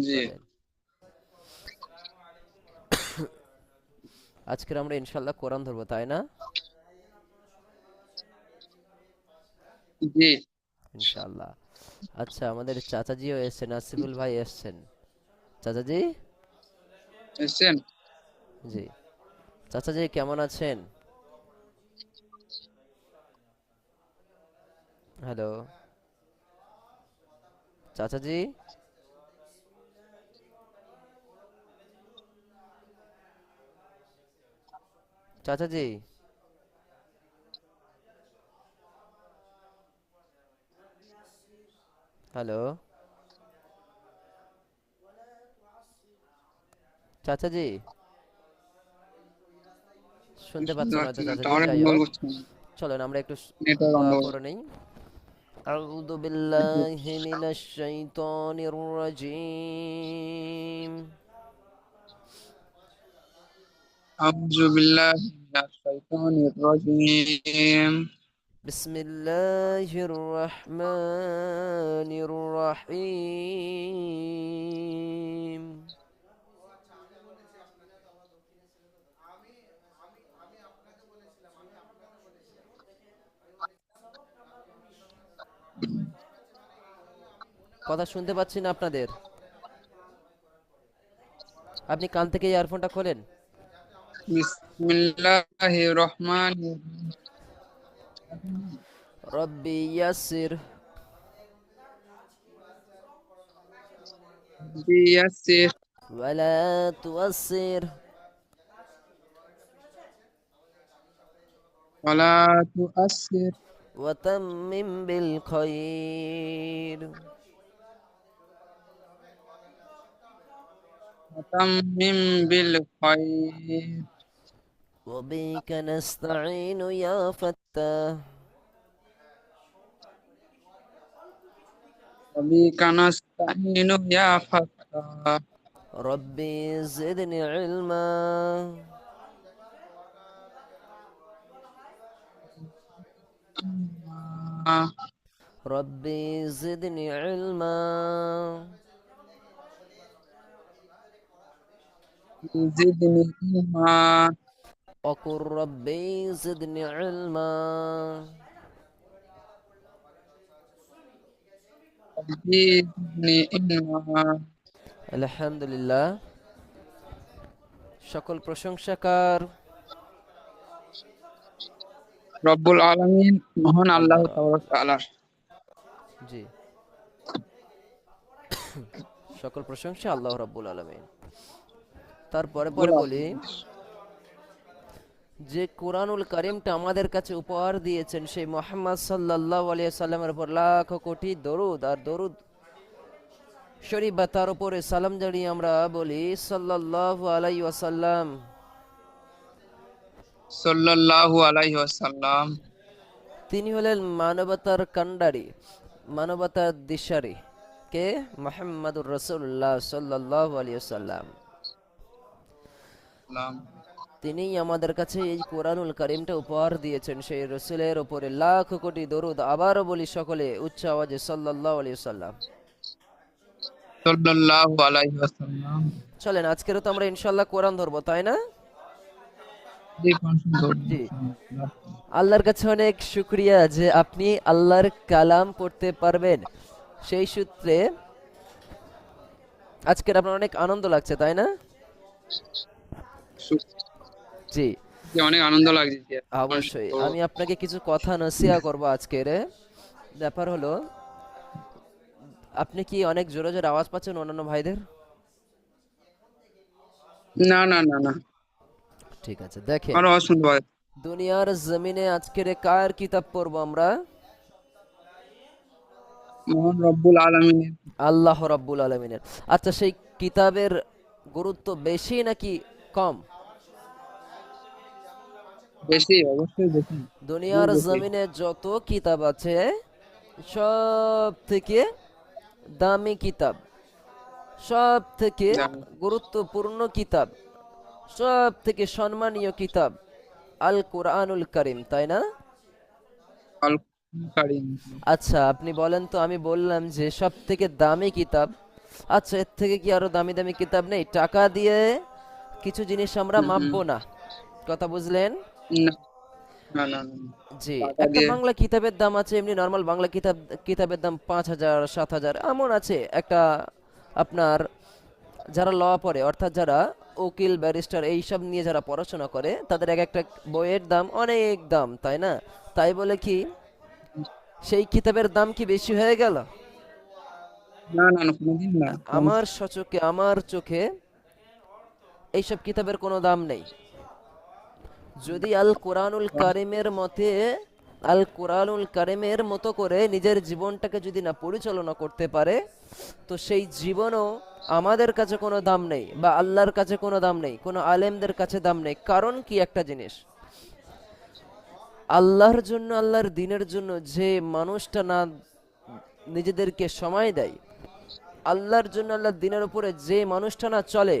জি। আজকের আমরা ইনশাল্লাহ কোরআন ধরবো তাই না? জি। ইনশাল্লাহ আচ্ছা আমাদের চাচাজিও এসেছেন আসিফুল ভাই এসেছেন। চাচাজি? এসছেন? জি। চাচাজি কেমন আছেন? হ্যালো। চাচাজি? চাচাজি হ্যালো চাচাজি শুনতে পাচ্ছেন হয়তো চাচাজি টাওয়ারে যাই গন্ডগোল হোক করছে চলেন আমরা একটু স- নেটওয়ার্ক দোয়া গন্ডগোল করে নেই أعوذ بالله من الشيطان الرجيم أعوذ بالله من الشيطان الرجيم بسم الله الرحمن الرحيم কথা শুনতে পাচ্ছি না আপনাদের আপনি কান থেকে ইয়ারফোনটা খোলেন بسم الله الرحمن ربي يسر الرحيم يسر ولا تؤسر ولا تؤثر وتمم بالخير وتمم بالخير وبك نستعين يا فتاة. وبك نستعين يا فتاح ربي زدني علما. ربي زدني علما. زدني علما. অকুর রব্বে জিদনি ইলমা আলহামদুলিল্লাহ। সকল প্রশংসাকার। রব্বুল আলামিন মহান আল্লাহ জি। সকল প্রশংসা আল্লাহ রব্বুল আলামিন। তারপরে পরে বলি। যে কোরআনুল কারিমটা আমাদের কাছে উপহার দিয়েছেন সেই মোহাম্মদ সাল্লাল্লাহু আলাইহি সাল্লামের উপর লাখ কোটি দরুদ আর দরুদ শরীফ বা তার উপরে সালাম জানিয়ে আমরা বলি সাল্লাল্লাহু আলাইহি ওয়াসাল্লাম। সাল্লাল্লাহু আলাইহি ওয়াসাল্লাম। তিনি হলেন মানবতার কান্ডারি মানবতার দিশারি। কে? মোহাম্মদুর রসুল্লাহ সাল্লাল্লাহু আলাইহি ওয়াসাল্লাম। তিনি আমাদের কাছে এই কোরআনুল করিমটা উপহার দিয়েছেন। সেই রসুলের উপরে লাখ কোটি দরুদ আবারও বলি সকলে উচ্চ আওয়াজে সাল্লাল্লাহু আলাইহি ওয়াসাল্লাম। চলেন আজকেরও তো আমরা ইনশাল্লাহ কোরআন ধরবো তাই না? আল্লাহর কাছে অনেক শুক্রিয়া যে আপনি আল্লাহর কালাম পড়তে পারবেন। সেই সূত্রে আজকের আপনার অনেক আনন্দ লাগছে তাই না? জি। অনেক আনন্দ লাগছে অবশ্যই। আমি আপনাকে কিছু কথা নসিয়া করব আজকের। ব্যাপার হলো আপনি কি অনেক জোরে জোরে আওয়াজ পাচ্ছেন অন্যান্য ভাইদের? না না না না। ঠিক আছে দেখেন। আরও পাই। দুনিয়ার জমিনে আজকের কার কিতাব পড়ব আমরা? মহান রব্বুল আলামিন আল্লাহ রাব্বুল আলমিনের। আচ্ছা সেই কিতাবের গুরুত্ব বেশি নাকি কম? বেশি অবশ্যই বেশি। দুনিয়ার জমিনে যত কিতাব আছে সব থেকে দামি কিতাব সব থেকে গুরুত্বপূর্ণ কিতাব সব থেকে সম্মানীয় কিতাব আল কোরআনুল করিম তাই না? আচ্ছা আপনি বলেন তো আমি বললাম যে সব থেকে দামি কিতাব আচ্ছা এর থেকে কি আরও দামি দামি কিতাব নেই? টাকা দিয়ে কিছু জিনিস আমরা মাপবো না। কথা বুঝলেন? না না। জি একটা বাংলা কিতাবের দাম আছে এমনি নর্মাল বাংলা কিতাব কিতাবের দাম পাঁচ হাজার সাত হাজার এমন আছে। একটা আপনার যারা ল পড়ে অর্থাৎ যারা উকিল ব্যারিস্টার এইসব নিয়ে যারা পড়াশোনা করে তাদের এক একটা বইয়ের দাম অনেক দাম তাই না? তাই বলে কি সেই কিতাবের দাম কি বেশি হয়ে গেল? না না না কোনোদিন না। আমার সচকে আমার চোখে এইসব কিতাবের কোনো দাম নেই। যদি আল কোরআনুল কারিমের মতে, আল কোরআনুল কারিমের মতো করে নিজের জীবনটাকে যদি না পরিচালনা করতে পারে, তো সেই জীবনও আমাদের কাছে কোনো দাম নেই বা আল্লাহর কাছে কোনো দাম নেই, কোনো আলেমদের কাছে দাম নেই। কারণ কি একটা জিনিস? আল্লাহর জন্য, আল্লাহর দিনের জন্য যে মানুষটা না নিজেদেরকে সময় দেয়, আল্লাহর জন্য, আল্লাহর দিনের উপরে যে মানুষটা না চলে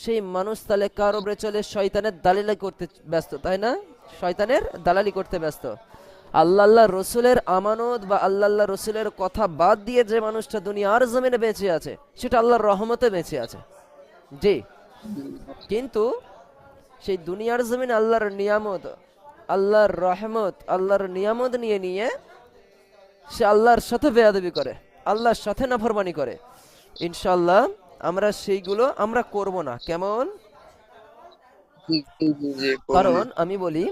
সেই মানুষ তাহলে কার উপরে চলে? শয়তানের দালালি করতে ব্যস্ত, তাই না? শয়তানের দালালি করতে ব্যস্ত। আল্লাহ আল্লাহ রসুলের আমানত বা আল্লাহ আল্লাহ রসুলের কথা বাদ দিয়ে যে মানুষটা দুনিয়ার জমিনে বেঁচে আছে, সেটা আল্লাহর রহমতে বেঁচে আছে। জি। কিন্তু সেই দুনিয়ার জমিনে আল্লাহর নিয়ামত, আল্লাহর রহমত, আল্লাহর নিয়ামত নিয়ে নিয়ে সে আল্লাহর সাথে বেয়াদবি করে, আল্লাহর সাথে নাফরমানি করে। ইনশাল্লাহ আমরা সেইগুলো আমরা করব না। কেমন। কারণ আমি বলি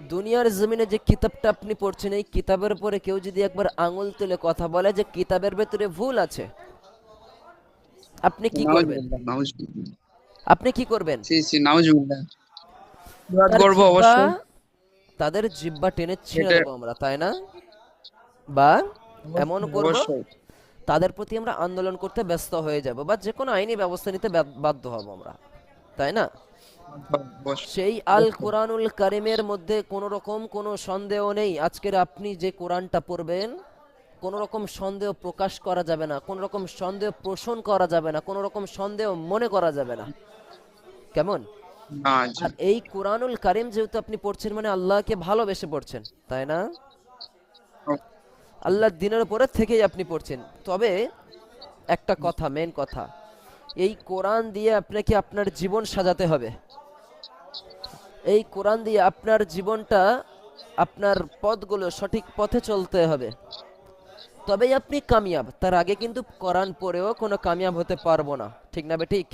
দুনিয়ার জমিনে যে কিতাবটা আপনি পড়ছেন এই কিতাবের পরে কেউ যদি একবার আঙুল তুলে কথা বলে যে কিতাবের ভেতরে ভুল আছে আপনি কি করবেন। আপনি কি করবেন? তাদের জিব্বা টেনে ছিঁড়ে দেবো আমরা তাই না? বা এমন করব তাদের প্রতি আমরা আন্দোলন করতে ব্যস্ত হয়ে যাব বা যে কোনো আইনি ব্যবস্থা নিতে বাধ্য হব আমরা তাই না? সেই আল কোরআনুল কারিমের মধ্যে কোনো রকম কোনো সন্দেহ নেই আজকের আপনি যে কোরআনটা পড়বেন কোনো রকম সন্দেহ প্রকাশ করা যাবে না কোনো রকম সন্দেহ পোষণ করা যাবে না কোনো রকম সন্দেহ মনে করা যাবে না কেমন? আর এই কোরআনুল কারিম যেহেতু আপনি পড়ছেন মানে আল্লাহকে ভালোবেসে পড়ছেন তাই না? আল্লাহর দিনের উপরে থেকেই আপনি পড়ছেন। তবে একটা কথা মেন কথা এই কোরআন দিয়ে আপনাকে আপনার জীবন সাজাতে হবে। এই কোরআন দিয়ে আপনার জীবনটা আপনার পথগুলো সঠিক পথে চলতে হবে। তবেই আপনি কামিয়াব। তার আগে কিন্তু কোরআন পড়েও কোনো কামিয়াব হতে পারব না। ঠিক না বে ঠিক?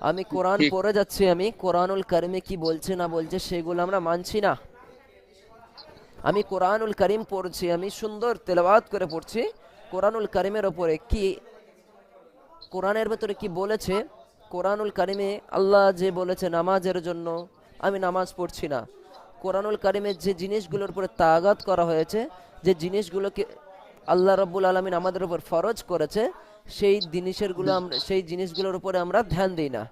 আমি কোরআন। পড়ে যাচ্ছি আমি। কোরআনুল কারিমে কি বলছে না বলছে সেগুলো আমরা মানছি না। আমি কোরআনুল করিম পড়ছি, আমি সুন্দর তেলাওয়াত করে পড়ছি। কোরআনুল করিমের ওপরে কি, কোরআনের ভেতরে কি বলেছে? কোরআনুল করিমে আল্লাহ যে বলেছে নামাজের জন্য, আমি নামাজ পড়ছি না। কোরআনুল করিমের যে জিনিসগুলোর উপরে তাগাত করা হয়েছে, যে জিনিসগুলোকে আল্লাহ রব্বুল আলমিন আমাদের উপর ফরজ করেছে, সেই জিনিসেরগুলো আমরা, সেই জিনিসগুলোর উপরে আমরা ধ্যান দিই না।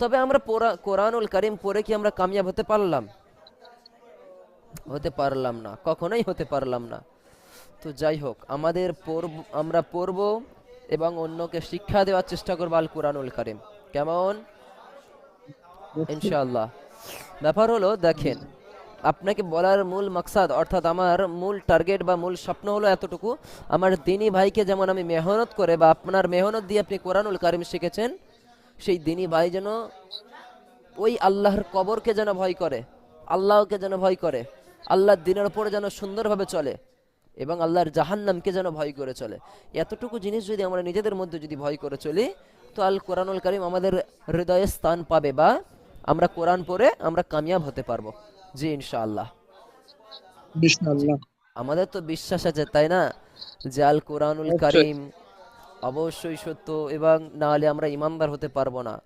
তবে আমরা কোরআনুল করিম পড়ে কি আমরা কামিয়াব হতে পারলাম? হতে পারলাম না, কখনোই হতে পারলাম না। তো যাই হোক, আমাদের পড়ব আমরা পড়ব এবং অন্যকে শিক্ষা দেওয়ার চেষ্টা করব আল কোরআনুল কারিম। কেমন? ইনশাআল্লাহ। ব্যাপার হলো, দেখেন, আপনাকে বলার মূল মাকসাদ, অর্থাৎ আমার মূল টার্গেট বা মূল স্বপ্ন হলো এতটুকু, আমার দিনী ভাইকে যেমন আমি মেহনত করে বা আপনার মেহনত দিয়ে আপনি কোরআনুল কারিম শিখেছেন, সেই দিনী ভাই যেন ওই আল্লাহর কবরকে যেন ভয় করে, আল্লাহকে যেন ভয় করে। আল্লাহর দিনের উপরে যেন সুন্দরভাবে চলে এবং আল্লাহর জাহান্নামকে যেন ভয় করে চলে। এতটুকু জিনিস যদি আমরা নিজেদের মধ্যে যদি ভয় করে চলি তো আল কোরআনুল কারিম আমাদের হৃদয়ে স্থান পাবে বা আমরা কোরআন পড়ে আমরা কামিয়াব হতে পারব। জি ইনশাআল্লাহ। আমাদের তো বিশ্বাস আছে তাই না? যে আল কোরআনুল করিম অবশ্যই সত্য এবং না হলে আমরা ইমানদার হতে পারব না।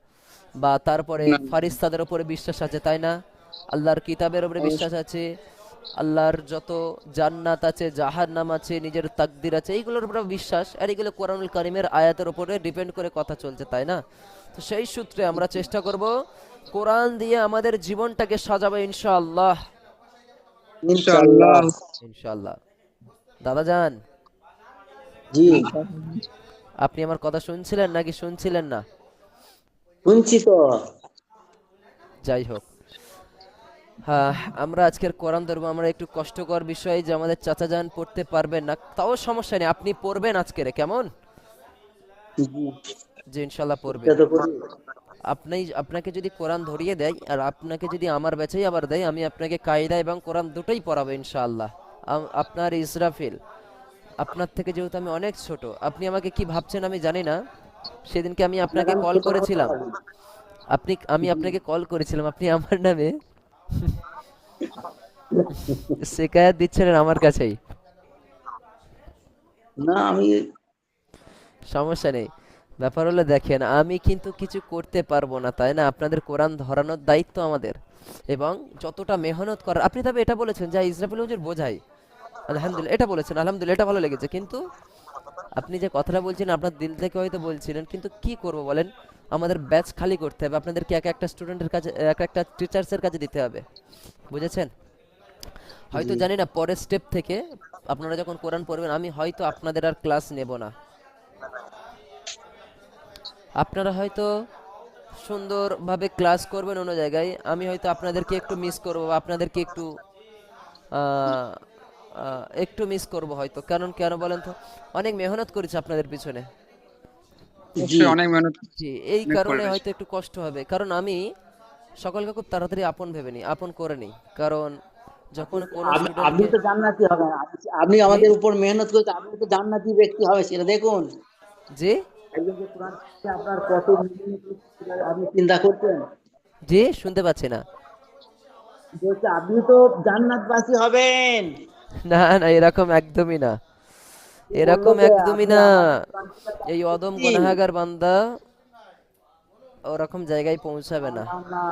বা তারপরে ফারিস্তাদের উপরে বিশ্বাস আছে তাই না? আল্লাহর কিতাবের উপরে বিশ্বাস আছে। আল্লাহর যত জান্নাত আছে জাহান্নাম আছে নিজের তাকদির আছে এইগুলোর উপরে বিশ্বাস আর এগুলো কোরআনুল কারিমের আয়াতের উপরে ডিপেন্ড করে কথা চলছে তাই না? তো সেই সূত্রে আমরা চেষ্টা করব কোরআন দিয়ে আমাদের জীবনটাকে সাজাবো ইনশাআল্লাহ। ইনশাআল্লাহ। ইনশাআল্লাহ। দাদা যান জি। আপনি আমার কথা শুনছিলেন নাকি শুনছিলেন না? শুনছি তো। যাই হোক। আমরা আজকের কোরআন ধরবো। আমরা একটু কষ্টকর বিষয় যে আমাদের চাচা যান পড়তে পারবেন না তাও সমস্যা নেই। আপনি পড়বেন আজকের কেমন? জি যে ইনশাল্লাহ পড়বেন আপনি আপনাকে যদি কোরআন ধরিয়ে দেয় আর আপনাকে যদি আমার ব্যাচেই আবার দেয় আমি আপনাকে কায়দা এবং কোরআন দুটোই পড়াবো ইনশাআল্লাহ। আপনার ইসরাফিল আপনার থেকে যেহেতু আমি অনেক ছোট আপনি আমাকে কি ভাবছেন আমি জানি না। সেদিনকে আমি আপনাকে কল করেছিলাম। আপনি আমি আপনাকে কল করেছিলাম আপনি আমার নামে। শেখায়াত দিচ্ছিলেন আমার কাছেই। না আমি সমস্যা নেই। ব্যাপার হলো দেখেন আমি কিন্তু কিছু করতে পারব না তাই না? আপনাদের কোরআন ধরানোর দায়িত্ব আমাদের। এবং যতটা মেহনত করার আপনি তবে এটা বলেছেন যা ইসরাফিল হুজুর বোঝাই। আলহামদুলিল্লাহ এটা বলেছেন আলহামদুলিল্লাহ এটা ভালো লেগেছে। কিন্তু আপনি যে কথাটা বলছেন আপনার দিল থেকে হয়তো বলছিলেন কিন্তু কি করব বলেন? আমাদের ব্যাচ খালি করতে হবে। আপনাদেরকে এক একটা স্টুডেন্টের কাছে এক একটা টিচার্সের কাছে দিতে হবে। বুঝেছেন? হয়তো জানি না পরের স্টেপ থেকে আপনারা যখন কোরআন পড়বেন আমি হয়তো আপনাদের আর ক্লাস নেব না। আপনারা হয়তো সুন্দরভাবে ক্লাস করবেন অন্য জায়গায়। আমি হয়তো আপনাদেরকে একটু মিস করব আপনাদেরকে একটু একটু মিস করব হয়তো। কারণ কেন বলেন তো? অনেক মেহনত করেছি আপনাদের পিছনে। অনেক মেহনত জি এই কারণে হয়তো একটু কষ্ট হবে। কারণ আমি সকলকে খুব তাড়াতাড়ি আপন ভেবে নিই আপন করে নিই। কারণ যখন কোনো আপনি- তো জান্নাতি হবেন আপনি- আপনি আমাদের উপর মেহনত করতে আপনি তো জান্নাতি ব্যক্তি হবে সেটা দেখুন। জি? কোরআন আপনার কত আপনি চিন্তা করছেন? জি শুনতে পাচ্ছি না। আপনি তো জান্নাতবাসী হবেন। না না এরকম একদমই না। এরকম একদমই না। এই অদম গুনাহগার বান্দা ওরকম জায়গায় পৌঁছাবে না। না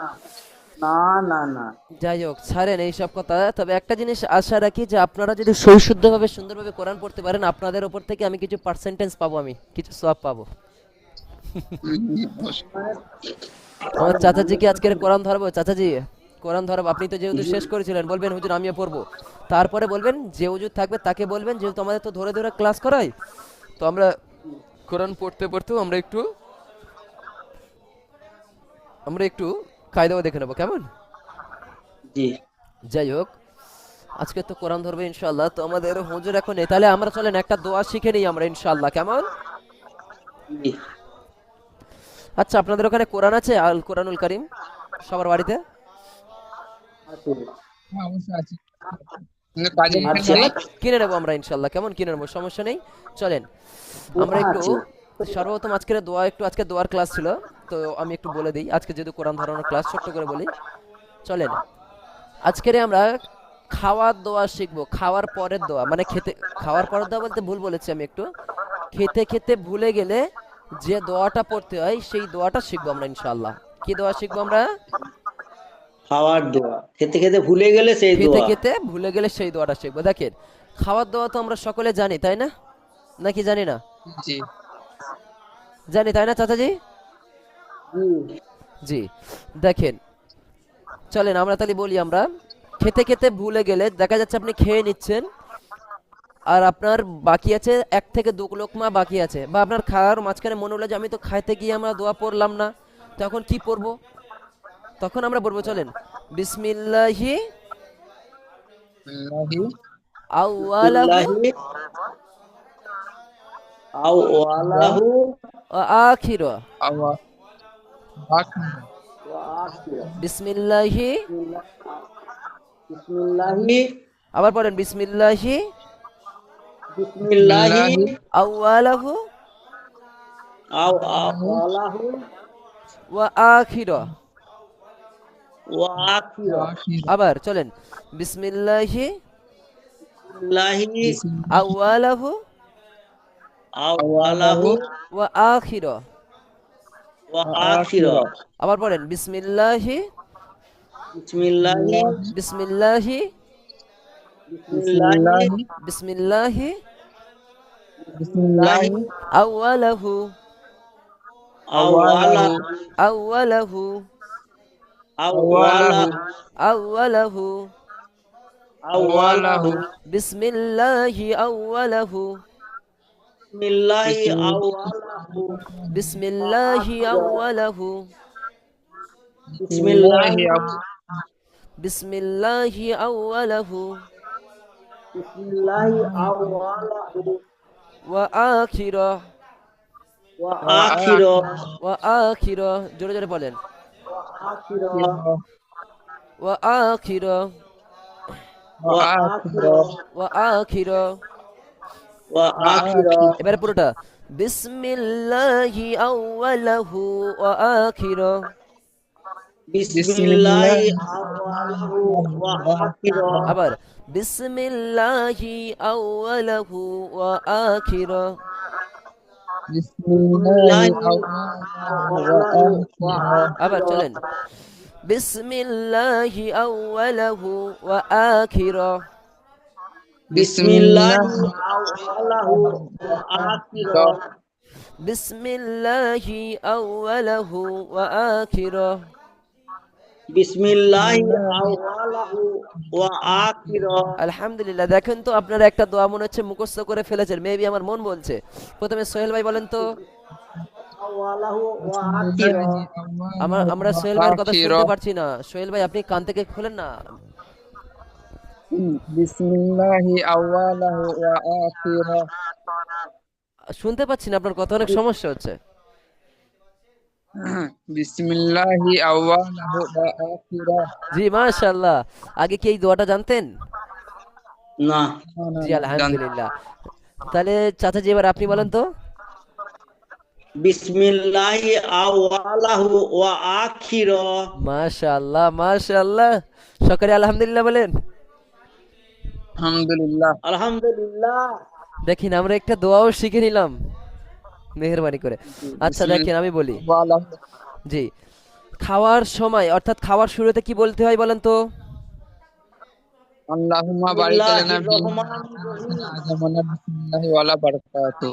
না না না। যাই হোক ছাড়েন এইসব কথা। তবে একটা জিনিস আশা রাখি যে আপনারা যদি সৈশুদ্ধভাবে সুন্দরভাবে কোরআন পড়তে পারেন আপনাদের ওপর থেকে আমি কিছু পার্সেন্টেজ পাবো আমি কিছু সব পাবো। আমার চাচাজিকে আজকের কোরআন ধরবো? চাচাজি? কোরআন ধরবো আপনি তো যেহেতু শেষ করেছিলেন বলবেন হুজুর আমিও পড়ব। তারপরে বলবেন যে হুজুর থাকবে তাকে বলবেন যেহেতু আমাদের তো ধরে ধরে ক্লাস করাই তো আমরা কোরআন পড়তে পড়তেও আমরা একটু আমরা একটু কায়দাও দেখে নেব কেমন? জি। যাই হোক আজকে তো কোরআন ধরবে ইনশাল্লাহ তো আমাদের হুজুর এখন নেই। তাহলে আমরা চলেন একটা দোয়া শিখে নিই আমরা ইনশাল্লাহ কেমন? আচ্ছা আপনাদের ওখানে কোরআন আছে আল কোরআনুল করিম সবার বাড়িতে। হ্যাঁ, অবশ্যই আছে আচ্ছা। কিনে নেব আমরা ইনশাল্লাহ। কেমন কিনে নেব? সমস্যা নেই। চলেন। আমরা একটু সর্বপ্রথম আজকের দোয়া একটু আজকে দোয়ার ক্লাস ছিল তো আমি একটু বলে দিই। আজকে যেহেতু কোরআন ধরানোর ক্লাস ছোট্ট করে বলি। চলেন। আজকের আমরা খাওয়ার দোয়া শিখব। খাওয়ার পরের দোয়া। মানে খেতে খাওয়ার পরের দোয়া বলতে ভুল বলেছি আমি একটু। খেতে খেতে ভুলে গেলে যে দোয়াটা পড়তে হয় সেই দোয়াটা শিখব আমরা ইনশাল্লাহ। কি দোয়া শিখব আমরা? খাওয়ার দোয়া। খেতে খেতে ভুলে গেলে সেই খেতে দোয়া। খেতে ভুলে গেলে সেই দোয়াটা শিখব। দেখেন খাওয়ার দোয়া তো আমরা সকলে জানি তাই না? নাকি জানি না? জি। জানি তাই না চাচাজি? জি। জি। দেখেন চলেন আমরা তাহলে বলি আমরা খেতে খেতে ভুলে গেলে দেখা যাচ্ছে আপনি খেয়ে নিচ্ছেন আর আপনার বাকি আছে এক থেকে দু লোকমা বাকি আছে বা আপনার খাওয়ার মাঝখানে মনে হলো যে আমি তো খাইতে গিয়ে আমরা দোয়া পড়লাম না তখন কি পড়ব? তখন আমরা বলব চলেন। বিসমিল্লাহি আউয়ালাহু আখিরা। আবার পড়েন বিসমিল্লাহি বিসমিল্লাহি আউয়ালাহু আও ওয়ালাহু ওয়া আখির। আবার চলেন। বিসমিল্লাহি বিসমিল্লাহি আউয়ালাহু আও ওয়ালাহু ওয়া আখিরা। ওয়া আখিরা। আবার পড়েন বিসমিল্লাহি বিসমিল্লাহি বিসমিল্লাহি বিসমিল্লাহি বিসমিল্লাহি বিসমিল্লাহি আউয়ালাহু আও ওয়ালাহু আও ওয়ালাহু আউয়ালাহু আও ওয়ালাহু বিসমিল্লাহি আউয়ালাহু বিসমিল্লাহি আও ওয়ালাহু বিসমিল্লাহি আউয়ালাহু বিসমিল্লাহি বিসমিল্লাহি আউয়ালাহু বিসমিল্লাহি আউয়ালাহু ওয়া আখিরাহ ওয়া আখিরা ওয়া আখিরাহ জোরে জোরে বলেন আখিরা ওয়া আখিরাহ ওয়া আখিরা ওয়া আখিরাহ ওয়া আখিরা এবারে পুরোটা। বিসমিল্লাহি আউয়ালাহু ওয়া আখিরাহ বিসমিল্লাহি আউয়ালাহু ওয়া আখিরা আবার বিসমিল্লাহি আউয়ালাহু ওয়া আখিরাহ বিসমিল্লাহি আউয়ালাহু ওয়া আখিরাহ আবার চলেন বিসমিল্লাহি আউয়ালাহু ওয়া আখিরাহ বিসমিল্লাহি আউয়ালাহু ওয়া আখিরা বিসমিল্লাহি আলহামদুলিল্লাহ দেখেন তো আপনারা একটা দোয়া মনে হচ্ছে মুখস্থ করে ফেলেছেন। মেবি আমার মন বলছে। প্রথমে সোহেল ভাই বলেন তো। আমার আমরা সোহেল ভাইয়ের কথা শুনতে পারছি না। সোহেল ভাই আপনি কান থেকে খোলেন না। বিসমিল্লাহি আউয়ালাহু ওয়া আখিরাহ শুনতে পাচ্ছি না আপনার কথা অনেক সমস্যা হচ্ছে। বিসমিল্লাহি আউয়ালাহু ওয়া আখিরাহ জি মাশাআল্লাহ। আগে কি এই দোয়াটা জানতেন? না। জি আলহামদুলিল্লাহ। তাহলে চাচাজি এবার আপনি বলেন তো। বিসমিল্লাহি আউয়ালাহু ওয়া আখিরা। মাশাআল্লাহ মাশাআল্লাহ। সকালে আলহামদুলিল্লাহ বলেন। আলহামদুলিল্লাহ আলহামদুলিল্লাহ। দেখেন আমরা একটা দোয়াও শিখে নিলাম। মেহেরবানি করে। আচ্ছা দেখেন আমি বলি। জি। খাওয়ার সময় অর্থাৎ খাওয়ার শুরুতে কি বলতে হয় বলেন তো?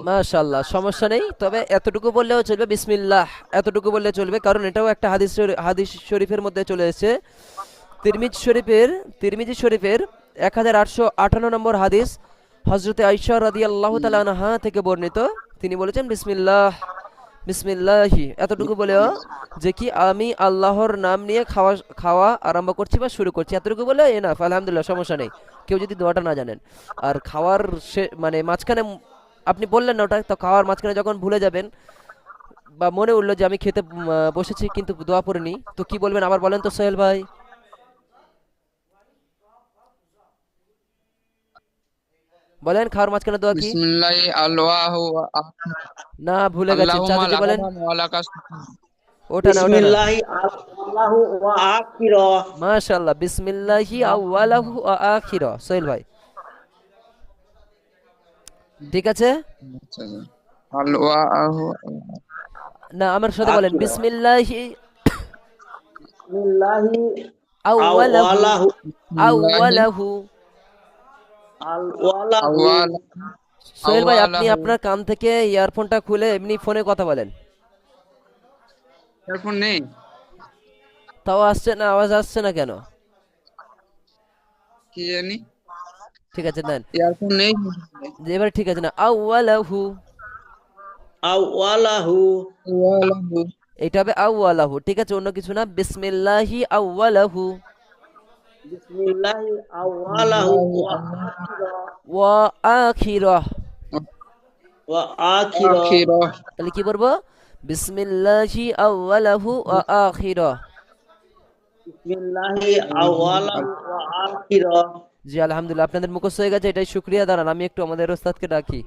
মাশাআল্লাহ সমস্যা নেই। তবে এতটুকু বললেও চলবে বিসমিল্লাহ এতটুকু বললে চলবে কারণ এটাও একটা হাদিস হাদিস শরীফের মধ্যে চলে এসেছে। তিরমিজ শরীফের তিরমিজি শরীফের এক হাজার আটশো আটান্ন নম্বর হাদিস হজরতে আইসা রাদি আল্লাহ তালাহা থেকে বর্ণিত। তিনি বলেছেন, বিসমিল্লাহ, বিসমিল্লাহি। এতটুকু বলেও যে কি, আমি আল্লাহর নাম নিয়ে খাওয়া খাওয়া আরম্ভ করছি বা শুরু করছি। এতটুকু বলে এনাফ আলহামদুলিল্লাহ, সমস্যা নেই। কেউ যদি দোয়াটা না জানেন। আর খাওয়ার সে মানে মাঝখানে আপনি বললেন না ওটা, তো খাওয়ার মাঝখানে যখন ভুলে যাবেন বা মনে উঠল যে আমি খেতে বসেছি কিন্তু দোয়া পড়িনি, তো কি বলবেন? আবার বলেন তো সোহেল ভাই। বলেন খাওয়ার মাঝখানে দোয়া কি? বিসমিল্লাহি আল্লাহু না ভুলে গেছেন আল্লাহুম্মা চাচাজি বলেন। ওটা না ওটা না বিসমিল্লাহি আউয়ালাহু ওয়া আখিরা। মাশাআল্লাহ বিসমিল্লাহি আউয়ালাহু ওয়া আখিরা। সোহেল ভাই। ঠিক আছে? আল্লাহু না আমার সাথে বলেন বিসমিল্লাহি বিসমিল্লাহি আউয়ালাহু আউয়াল সোহেল ভাই আপনি আপনার কান থেকে ইয়ারফোনটা খুলে এমনি ফোনে কথা বলেন। এরপর নেই? তাও আসছে না আওয়াজ আসছে না কেন? কি জানি। ঠিক আছে নেন ইয়ারফোন নেই? যে এবার ঠিক আছে না আউয়ালাহু আউয়ালাহু ওয়ালাহু এটা হবে আউয়ালাহু ঠিক আছে অন্য কিছু না। বিসমিল্লাহি আউয়ালাহু বিসমিল্লাহি আউয়ালাহু ওয়া আখিরা ওয়া আখিরাহ ওয়া আখিরা আখিরাহ তাহলে কি বলব বিসমিল্লাহি আউয়ালাহু ওয়া আখিরাহ বিসমিল্লাহি আউয়ালাহু ওয়া আখিরা জি আলহামদুলিল্লাহ আপনাদের মুখস্থ হয়ে গেছে এটাই শুক্রিয়া দাঁড়ান আমি একটু আমাদের ওস্তাদকে ডাকি।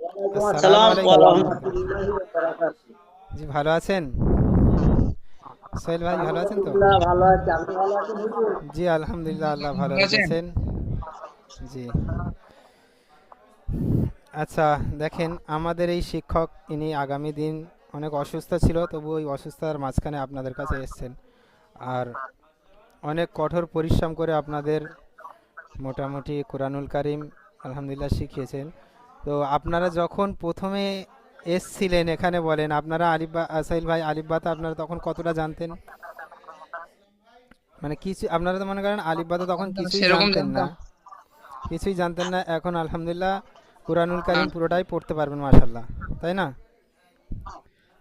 ওয়ালাইকুম আসসালাম ওয়া রাহমাতুল্লাহি ওয়া বারাকাতুহু। জি ভালো আছেন? সোহেল ভাই ভালো আছেন তো? আলহামদুলিল্লাহ ভালো আছি। আপনি ভালো আছেন জি আলহামদুলিল্লাহ আল্লাহ ভালো আছেন? জি। আচ্ছা দেখেন আমাদের এই শিক্ষক ইনি আগামী দিন অনেক অসুস্থ ছিল তবু ওই অসুস্থতার মাঝখানে আপনাদের কাছে এসেছেন। আর অনেক কঠোর পরিশ্রম করে আপনাদের মোটামুটি কোরআনুল কারিম আলহামদুলিল্লাহ শিখিয়েছেন। তো আপনারা যখন প্রথমে এসছিলেন এখানে বলেন। আপনারা আলিফবা আসাইল ভাই আলিফবাতা আপনারা তখন কতটা জানতেন? মানে কিছু আপনারা তো মনে করেন আলিফবাতা তখন কিছুই জানতেন না। কিছুই জানতেন না। এখন আলহামদুলিল্লাহ কুরআনুল কারিম পুরোটাই পড়তে পারবেন মাশাল্লাহ তাই না?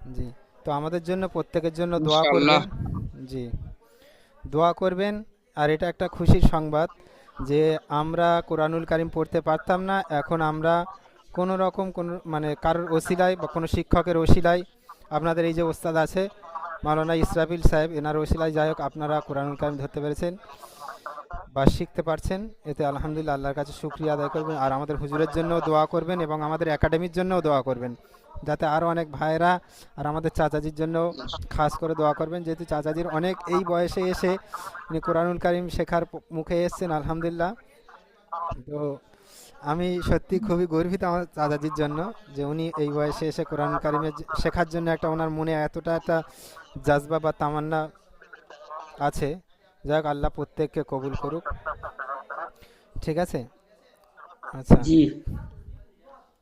জি। তো আমাদের জন্য প্রত্যেকের জন্য দোয়া। করবেন। জি। দোয়া করবেন। আর এটা একটা খুশির সংবাদ যে আমরা কোরআনুল কারিম পড়তে পারতাম না। এখন আমরা কোনো রকম কোনো মানে কারোর ওসিলায় বা কোনো শিক্ষকের ওসিলায় আপনাদের এই যে ওস্তাদ আছে, মাওলানা ইসরাফিল সাহেব, এনার ওসিলায় যাই হোক, আপনারা কোরআনুল কারিম ধরতে পেরেছেন বা শিখতে পারছেন, এতে আলহামদুলিল্লাহ আল্লাহর কাছে শুক্রিয়া আদায় করবেন। আর আমাদের হুজুরের জন্য দোয়া করবেন এবং আমাদের একাডেমির জন্যও দোয়া করবেন, যাতে আরও অনেক ভাইয়েরা আর আমাদের চাচাজির জন্য খাস করে দোয়া করবেন। যেহেতু চাচাজির অনেক এই বয়সে এসে উনি কোরআনুল কারিম শেখার মুখে এসছেন, আলহামদুলিল্লাহ। তো আমি সত্যি খুবই গর্বিত আমার দাদাজির জন্য যে উনি এই বয়সে এসে কোরআন কারিমে শেখার জন্য একটা ওনার মনে এতটা একটা জাজবা বা তামান্না আছে। যাক, আল্লাহ প্রত্যেককে কবুল করুক। ঠিক আছে? আচ্ছা।